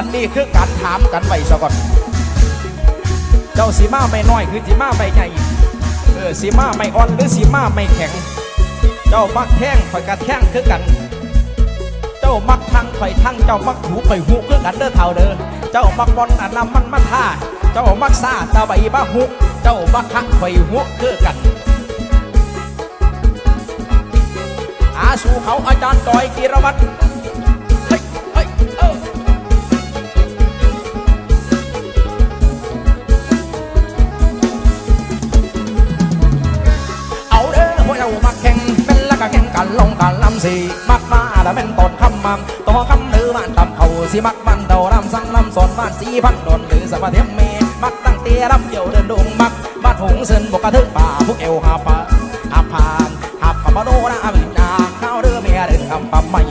อันนี้คือการถามกันไว้ซะก่อน เจ้าสีมาไม่น้อยคือสีมาไม่ใหญ่เออสีมาไม่อ่อนหรือสีมาไม่แข็ง เจ้ามักแท่งข่อยกระแท่งคือกัน เจ้ามักทั้งข่อยทั้งเจ้ามักหูข่อยหูคือกันเด้อเท่าเด้อเจ้ามักบอลอันนำมันมาท่าเจ้ามักซาตาใบบ้าหุเจ้ามักคักข่อยหูคือกันอาสู่เขาอาจารย์ดอยกีรวัตร สีมักมาแล้วเป็นต้นคำมัมต่อคำหรือบ้านตำเขาสิมักมันเดาลำสังลำสอนบ้านสีพันดนหรือสะพะเทียมเมมักตั้งเตี้ยลำเดี่ยวเดินดงมักบ้านหงเซินบกกระทึกป่าพวกเอวหาปาหาผ่านหาขับมาโนราวินาข้าวเรือเมียเดินคำปั๊มไม่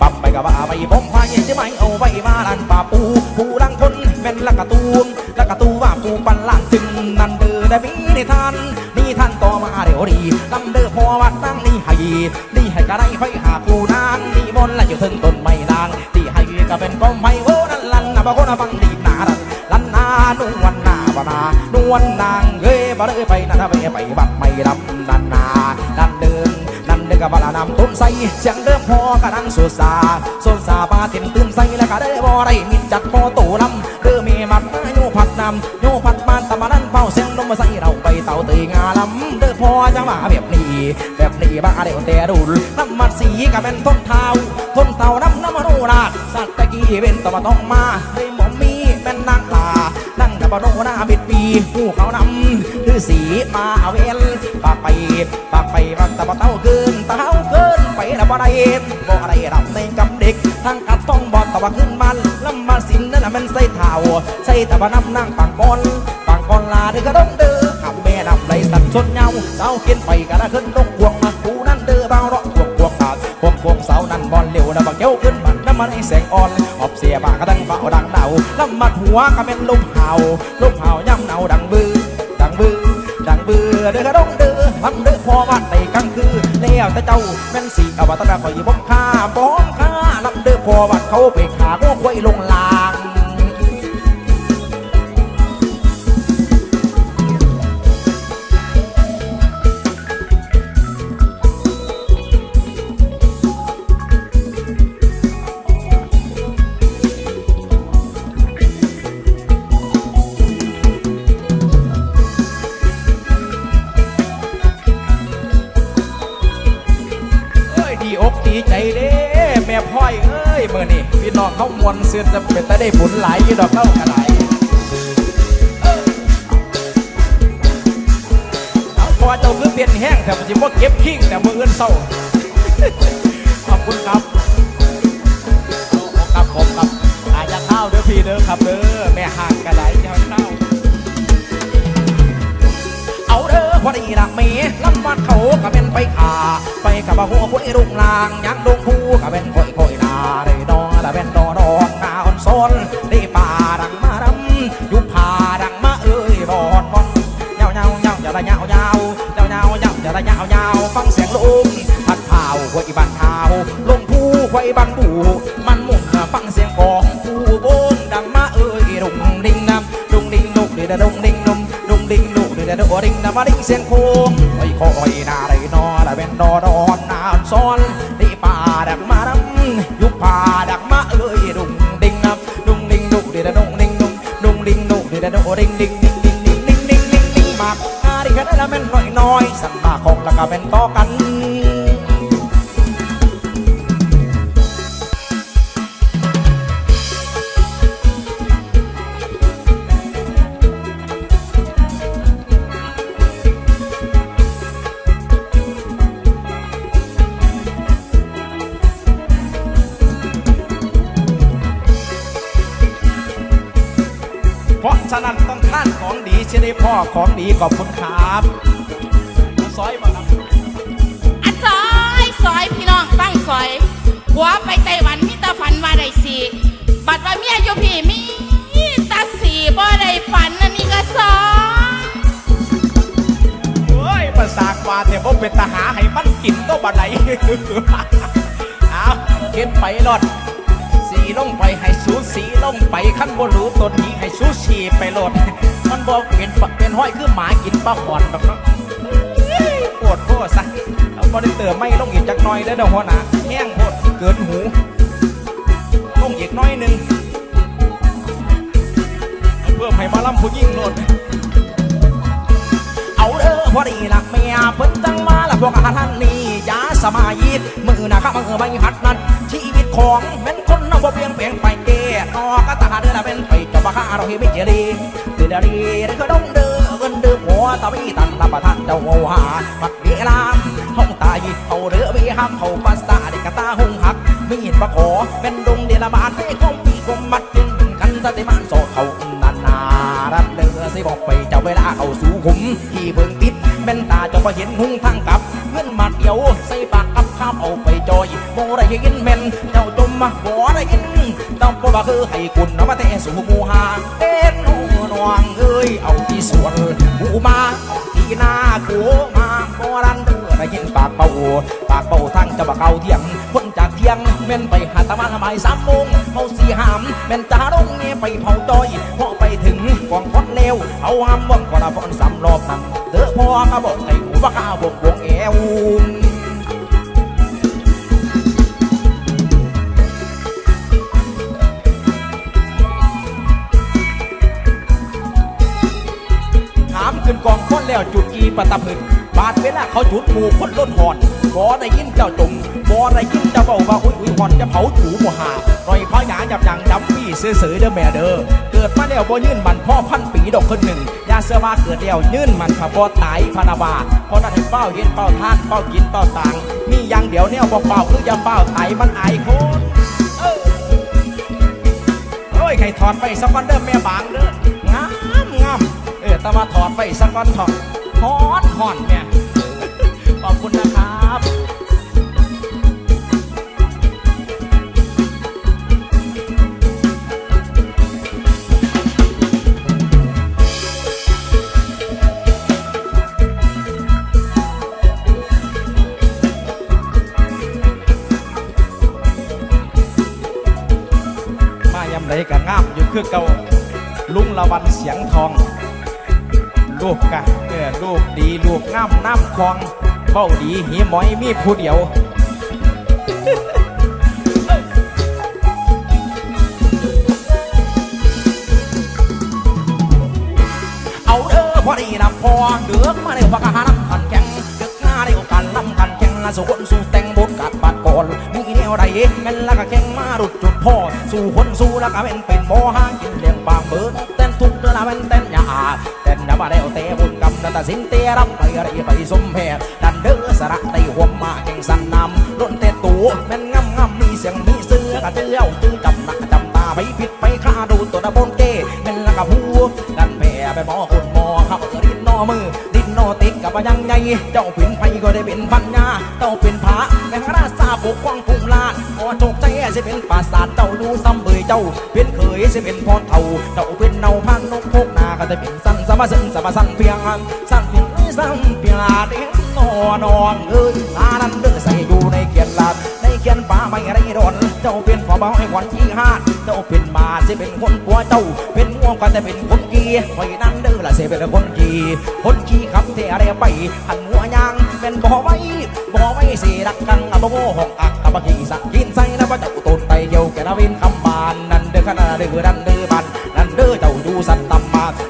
ปั๊มไปกับบ้าไม่ผมพายจะไม่เอาไว้มาลันป่าปูปูลังคนเป็นละกระตูมละกระตูว่าปูปันล่างถึงนั่นเดือได้มีนิทานนี่ท่านต่อมาเดี๋ยวดีลำเดือพอวัดตั้งนี่ให้ ให้กระไรไฟหาปูนานนี่บนละอยู่ถึงต้นไม้นางที่ให้ก็เป็นกองไฟโอ้นั่นลันนะบางคนฟังดีหนาดันลันนานวลนาบนานวลนางเอ้ยบ่ได้ไปนั่นไปไปบัดไม่ลำนันนานันเดินนั่นเด็กกับบาลานำต้นใสเสียงเริ่มพอกระดังสุดสาสุดสาปาเต็มตื่นใสและก็ได้บ่ได้มิดจัดพอตูลำ นำโยพัดมานตะมานั่นเป่าเสียงนมมาใส่เราไปเต่าตีงาลำเด้อพอจังหวะแบบนี้ แบบนี้บ้าเดี๋ยวแต่ดูน้ำมันสีก็เป็นต้นเท้าต้นเต่าน้ำน้ำมันโนราสัตว์ตะกี้เป็นตะมาต้องมาได้หมอมมีเป็นนางลานั่งกับโนนาบิดปีผู้เขานำคือสีมาเอาเวลปากไปปากไปปากตะบะเต้าเกินเต้าเกิน ล้วบ่ได้บ่ได้รับในกำเด็กทั้งกัดต้องบอลตะบะขึ้นมันลำมาสินนั่นน่ะมันใส่เท้าใส่ตะบะน้ำนั่งปางกอนปางกอนลาเด้อก็ต้องเด้อขับแม่นำไหลสันชนเงาเสาเกินไปกะละขึ้นต้องควงมากูนั่นเด้อเบาเราะควงควงขาดควงควงเสานั่นบอลเร็วนะบักเกี้ยวขึ้นมันน้ำมันไอแสงอ่อนออบเสียบากระดังเบาดังเดาลำมัดหัวก็เป็นลมเห่าลมเห่าย่ำเนาดังบือดังบือดังบือเด้อกระดงเด้อ รังเด้อพอวัดในกลางคืนแล้วแต่เจ้าแม่นสีอวตารคอยบ้องข้าบ้องข้าลำเด้อพอวัดเขาไปขาง้อควยลงลาง พ่อยเอ้ยเมื่อนี่พี่น้องเขามวนเสื้อจะเป็นแต่ได้ผลหลายยู่ดอกเข้ากระไหลพอเจ้าคือเปลี่ยนแห้งแต่มันจะว่าเก็บขิ้งแต่มือเอื้นเศร้าขอบคุณครับเอาครับผมครับอาจจะเข้าเด้อพี่เด้อครับเด้อแม่ห่างกระไหลจะเข้าเอาเด้อพอดีละเมลำวัดเขาก็เป็นไปขาไปกับบ่หัวคุยรุ่งลางยังดงคูก็เป็น ได้ดองแต่เป็นดอดองนาอ่อนซนได้ป่าดังมาดำยุบผาดังมาเอ้ยบอนบอนยาวยาวยาวจะได้ยาวยาวยาวยาวยาวจะได้ยาวยาวฟังเสียงลมพัดเผาหวยบันเทาลงผู้หวยบันบูมันมุ่งฟังเสียงของผู้บนดังมาเอ้ยดุงดิ่งน้ำดุงดิ่งดุกเดือดดุงดิ่งนุ่มดุงดิ่งดุกเดือดดุงดิ่งน้ำมาดิ่งเสียงโค้งไอ้คอยนาได้นอได้เป็นดอดอนนาซ้อน ก็เป็นต่อกันเพราะฉะนั้นต้องท่านของดีเช่นได้พ่อของดีขอบคุณครับซอยมา ซอยหัวไปไต้หวันมีแตาฝันว่าได้สีบัดว่าเมียอยู่พี่มีแตาสีบ่ได้ฝันอันนี้ก็ซอยโอ้ยภาษากว่าเนี่ยผมเป็นทหารให้มันกินตัวบัดไหนเอาเก็บไปรอดสีลงไปให้สูสีลงไปขั้นบนรู้ตัวนี้ให้สูสีไปโหลดมันบอกเป็นปะเป็นห้อยคือหมากินปลาขอนดอกเนาะเฮ้ยป วดโคตรซะเอาบริเตอร์ไม่ลงอีกจักหน่อยได้อเด้อหัวหน้าแห้งโคตรเกินหูลงอีกน้อยหนึ่งเพื่อให้มาล่ำผู้ยิ่งโลดเอาเด้อพอดีละเมียเพิ่นจังมาละพวกอาหารท่านนี่ยาสมายิดมือนะครับมือไม่หัดนั้นชีวิตของแม่นคนเอาบ่เพียงเปลี่ยนไปเกนอกระตาเด้อละเป็นไปจะบ้าเราเฮไม่เจรีเดือดดีเด้อก็ต้องเด้อเงินเด้อหัวตะวีตันรับประทาน เจ้าหวหามักเวลามห้องตายเอาเด้อวิห้ามเขาภาษาเด็กกะตาหงหักไมีดประขอเป็นดงเดลบาดไม่คมปีคมมัดจึงกันสติมันโซเขานันนารับเด้อสิบอกไปเจ้าเวลาเขาสู่ขุมที่เพิ่งปิดแม่นตาเจ้าก็เห็นหุ่งทางกลับเงินมาเดียวใส่ปากกับข้ามเอาไปจอยบ่ได้ยินแม่นเจ้าจมมาบ่ได้ยินต้องบอกว่าคือให้คุณนมาแต่สู่มู่หาเป็นหนูนวงเอ้ยเอาที่สวนกูมา เอาที่นากูมาบ่รันเด้อได้ยินปากเป่าปากเป่าทั้งจะบักเกาเที่ยงคนจากเที่ยงแม่นไปหาตะวันบ่ายสามโมงเขาสีหามแม่นจาลงนี่ไปเผาจอยพอไปถึงกองคนเลวเอาหามว่องกว่าพอนสามรอบนั่นเด้อพ่อมาบอกให้หูว่าข้าวงวงเอว ขึ้นกองคนแล้วจุดกีประตะพึกบาดเวลาเขาจุดหมู่คนล้นหอนบ่ได้ยินเจ้าจงบ่ได้ยินเจ้าเบาว่าอุ้ยอุ้ยหอนจะเผาถูบ่หาปล่อยพ่อหยาจับยังจำพี่ซื้อเด้อแม่เด้อเกิดมาแล้วบ่ยื่นมันพ่อพันปีดอกคนหนึ่งยาเสื้อว่าเกิดแล้วยื่นมันพะบ่ตายพนาบาเพราะนั้นให้เฝ้าเย็นเฝ้าทานเฝ้ากินเฝ้าต่างมีอย่างเดียวแนวบ่เฝ้าคืออย่าเฝ้าตายมันไอคนเออโอ้ยใครถอดไปสักวันเด้อแม่บางเด้องามงาม ตมาถอดไปสักวันถอดฮอนฮอนเนี่ย ขอบคุณนะครับามน้ำคลองเบ้าดีหีหมอยมีผู้เดียวเอาเด้อพอดีนะพอเดือกมาเดียวพักอาหารขันแข็งเดือกหน้าเดียวกันลำกันแข็งละสู่คนสู่แต่งบทกัดบาดก่อนมีแนวใดแม่นละก็แข็งมารุดจุดพ่อสู่คนสู่ละก็เป็นเป็นหมอห้างกินเลี้ยงบางเบิดเต้นทุกเดือนละแม่นเต้นยา นนะมาแล้วแต่บุญกรรมนั่นตัดสินเตะรับไปอะไรไปสมแพทย์ดันเด้อสระไตหัวมาแข่งสันนำล้นเตะตูแม่นงำงำมีเสียงมีเสือกระเจ้าจื้อจำหนักจำตาไปผิดไปฆ่าดูตัวนะบนเก้แม่นละกับผู้ดันแผ่ไปหมอคนหมอเขาก็ดินนอมือดินนอติดกับยังไงเจ้าเป็นไผก็ได้เป็นพันยาเจ้าเป็นพระแม่งราชาปกป้องภูมิลาดพอโชคใจสิเป็นปราสาทเจ้าดูซ้ำเบยเจ้าเป็นเคยสิเป็นพรเท่าเจ้าเป็นเนาพันนกพก ก็จะเป็นสันสมาสันสมาสันเพียงสันเพียงสันเพียงเด็กนอนองเอ้ยตานั้นเด้อใส่อยู่ในเขียนลาดในเขียนป่าไม่ไรดนเจ้าเป็นพ่อเบาให้ขวัญขี้หาเจ้าเป็นมาสิเป็นคนกลัวเจ้า เป็นง่วงก็จะเป็นคนกีไว้นั้นเด้อละเสียเป็นคนกีคนขี่ขับเทอะไรไปหันหัวยางเป็นบ่อไว้บ่อไว้สิรักกันอะบ่โง่หอกอักกับบ่ขี่สักกินใส่นะว่าเจ้าตนไปเกี่ยวแกนาวินคำบานนั่นเด้อขนาดเด้อนั่นเด้อ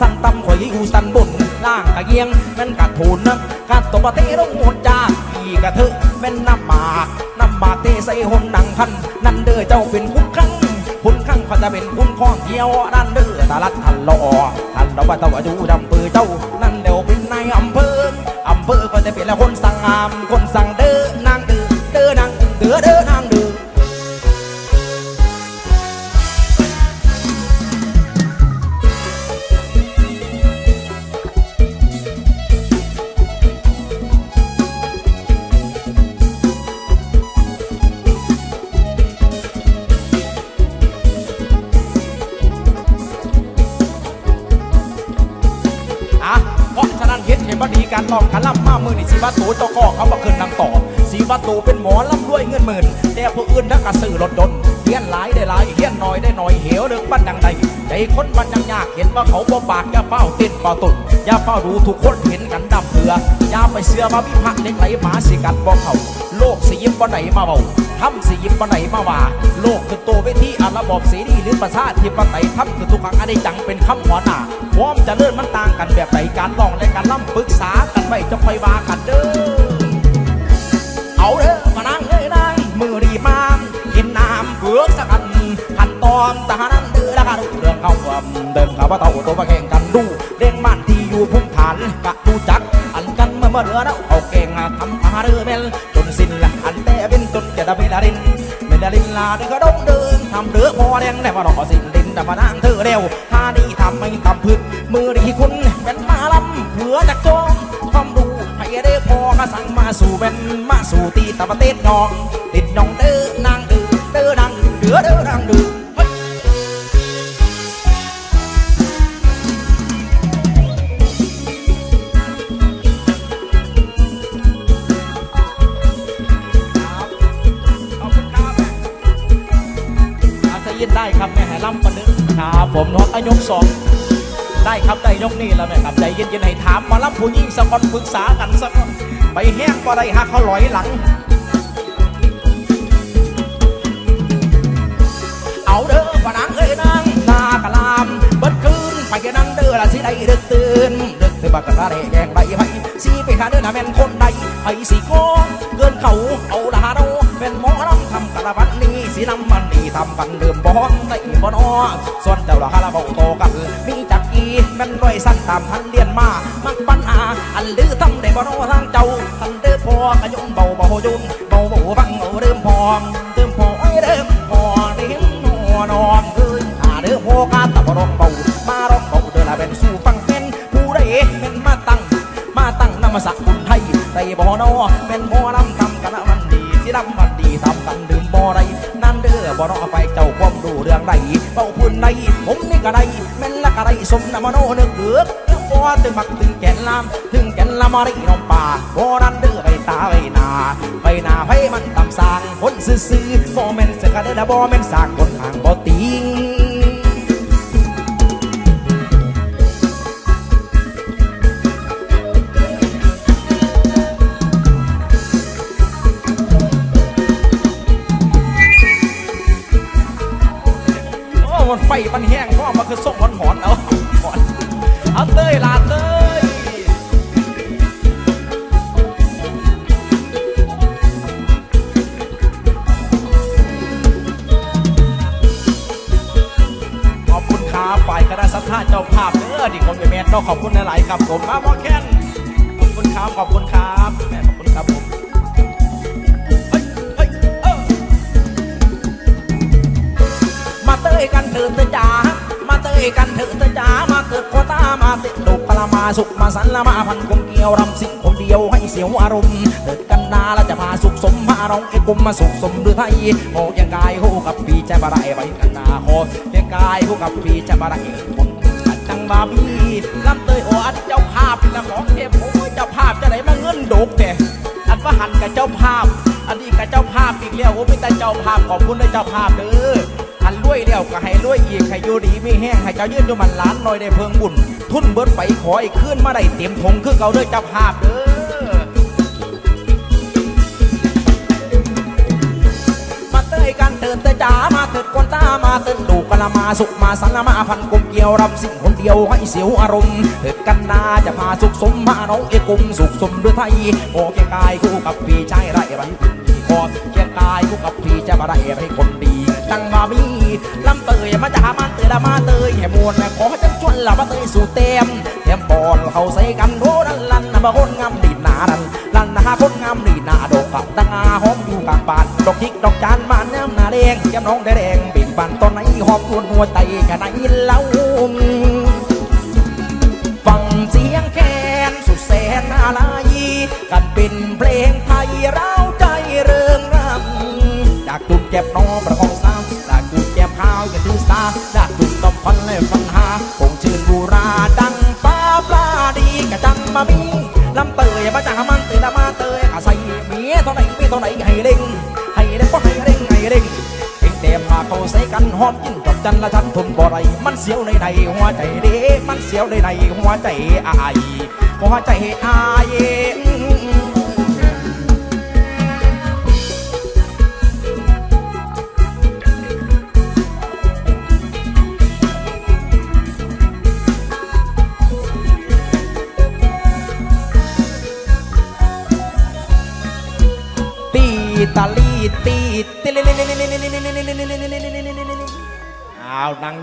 สันตำมาสันตำข่อยอยู่สั่นบุญล่างกะเกียงแม่นกัดทุนนะกัดตบะเตลงหมดจ้าอีกะเถอะแม่นน้ำหมากน้ำหมากเตใส่หนดังพัน นั่นเด้อเจ้าเป็นคุณครั้งคุณข้งเขาจะเป็นคุณข้องเที่ยวนั่นเด้อตาลัดทันรอทันเราว่าเต้าจูดำเปือเจ้า นั่นเดี๋ยวเป็นนายอำเภออำเภอก็จะเป็นและคนสั่งงามคนสั่งเด้อ อะเพราะฉะนั้นเฮ็ดเห็นบ่ดีการลองกะล่ำมามือนี่สีวัตโตเจ้าก็เขามาขึ้นนำต่อสีวัตโตเป็นหมอลำรวยเงินหมื่น แต่ผู้อื่นนักกระสือรถดนเฮี้ยนหลายได้หลายเฮี้ยนน้อยได้น้อยเหวเรื่องบ้านดังใดใจคนมันยังยากเห็นว่าเขาบ่ปากอย่าเฝ้าเต้นเฝ้าตุ่นอย่าเฝ้าดูทุกคนเห็นกันดำเถื่ออย่าไปเสือมาวิพากเล็กไหลหมาสิกัดบ่เขา ยิบบ่ไหนมาเบาทำสิยิบบ่ไหนมาว่า โลกคือตัวเวทีอาระบอบเสรีหรือประชาธิปไตยทำคือทุกครั้งอันนี้จังเป็นคำหัวหน้าพร้อมจะเลื่อนมันต่างกันแบบไหนการร้องและการล่ำปรึกษากันไว้จะคอยว่ากันเด้อเอาเด้อมานั่งเอ้ยนั่งมือรีบมากินน้ำเบือกสักอันขั้นตอนทหานั้นเดือแล้วกันเรื่องเขาว่าเดินเขาว่าเต่าตัวมาแข่งกันดูเร่งบ้านที่อยู่พุ่งฐานกะดูจักอันกันเมื่อเมื่อเรือแล้วเขาเก่งทำอาเรือเมลจนสิ้นละ แต่เป็นจะได้เมลารินเมลารินลาเดินก็ดงเดินทำเรือพอแดงแต่ว่าดอกสิ้นดินแต่มานางเธอเร็วท่านี้ทำไม่ทำพืชมือดีคุณเป็นมาลำเผื่อจักจองทำดูให้ได้พอกระสังมาสู่เป็นมาสู่ตีตะปะเทศน้อง ติดน้องเด้อนางดื้อเด้อนางเดือเด้อนางเดื้อ ยินได้ครับแม่ให้ล่ำปะนึงครับผมน้องอายกสองได้ครับได้ยกนี่แล้วนะครับใจเย็นๆให้ถามมารับผู้หญิงสักคนปรึกษากันสักไปแห้งก็ได้ฮักเขาลอยหลัง เอาเด้อปนังเอ้ยนางนากะลามเบิดคืนไปกันนั่งเด้อละสิได้ดึกตื่นดึกตื่นบักกะตาแดงแดงใบไผ่สีไปหาเด้อนะแม่นคนใดไผ่สีโกเกินเขาเอาละฮาโดเป็นหมอำทำกะละบันนี้สีน้ำมันนี่ทำกันเดิมบ้องในบ่อนอส่วนเจ้าละฮาละเบาโตกัน มีจักอีแม่นด้วยสั้นตามพันเลียนมา มักปัญหาอันลือทำได้บ่อนอทางเจ้าทันเด้อพอกะยงเบาเบายุ่นเบาเบาฟังเอาเริ่มพองเริ่มพอไอเริ่มพอเริ่มหัวนอนเอ้ยอาเด้อโพกาตะบรองเบามาร้องเบาเด้อละเป็นสู่ฟังเป็นผู้ใดเป็นมาตั้ง มาตั้งนามสักคุณไทยไต่บ่อนอเป็นบ่อลำทำกันมันดีสิลำมัน ดีทำกันดื่มบ่อไรนั่นเด้อบ่อนอไปเจ้าความรู้เรื่องใดเป้าพื้นใดผมนี่ก็ได้แม่นละก็ได้สมนามโนนึกเดือกพอถึงมักถึงแก่นลำถึงแก่นลำมมาได้น้องป่าบ่นั่นเด้อไปตาไปนาไปนาไปมันตำสางคนซื่อๆบ่แม่นเสกะเด้อบ่แม่นสากคนห่างบ่ติง มันไฟมันแห้งพราะมันคือส่งหอนหอนเอาหอนเอาเต้ยลาเต้ยขอบคุณครับฝ่ายคณะสัทธาเจ้าภาพเด้อที่คนไปแมนต้องขอบคุณหลายๆครับผมมาบอแคนขอบคุณครับขอบคุณครับแม่ขอบคุณครับผม ยกันเถิดเตยจ๋ามาเตยกันเถิดเตยจ๋ามาเกิดโคตามาตะดุกละมาสุขมาสันละมาพันกลมเกี่ยวรำสิ่งคนเดียวให้เสียวอารมณ์เถิดกันนาล้วจะพาสุขสมมาร้องเอกุมมาสุขสมหรือไทยโอ้ยังกายคู่กับปีใจบาไรไปกันนาโคยังกายคู่กับปีใจบาไรคนจังบาบีลำเตยโออันเจ้าภาพเป็นละของเทพโอ้ยเจ้าภาพจะไหนมาเงินโดกเนี่อันว่าหันกับเจ้าภาพ อันนี้กับเจ้าภาพอีกแล้วโอ้ไม่แต่เจ้าภาพขอบคุณในเจ้าภาพเด้อ วยแล้วก็ให้รวยอีกให้อยู่ดีไม่แห้งให้เจ้ายืนอยู่มันล้านหน่อยได้เพิงบุญ ทุนเบิดไปขออีกขึ้นมาได้เต็มทงคือเก่าเด้อเจ้าภาพเด้อมาเตยกันเตินเตจ๋ามาเถิดคนตามาเตินดูกะละมาสุขมาสันละมาพันกลมเกี่ยวรำสิ่งคนเดียวให้เสียวอารมณ์เถิดกันนาจะพาสุขสมมาน้องเอกุมสุขสมด้วยไทยโอเกียงกายคู่กับพี่ชายไรไร อดเกียงกายคู่กับพี่จะมาไรไรคนดี ตั้งมามีลำเตยมาจะหามันเตยละมาเตยแห่มวนแม่ขอจังชวนละมาเตยสู่เต็มเต็มบอลเขาใส่กันโดนันลันนะมาคนงามดีหนาดันลันนะคนงามดีหนาดอกกับตั้งอาหอมอยู่กลางบ้านดอกทิกดอกจานมาน้ำหนาแดงแก้มน้องแดงปิ่นบานตอนไหนหอมนวลหัวใจแค่ไหนเล่า กันหอมกินกับจันละฉันทนบ่ไรมันเสียวในในหัวใจเด้มันเสียวในในหัวใจอายหัวใจอายตีตาลีตีตีเอานาง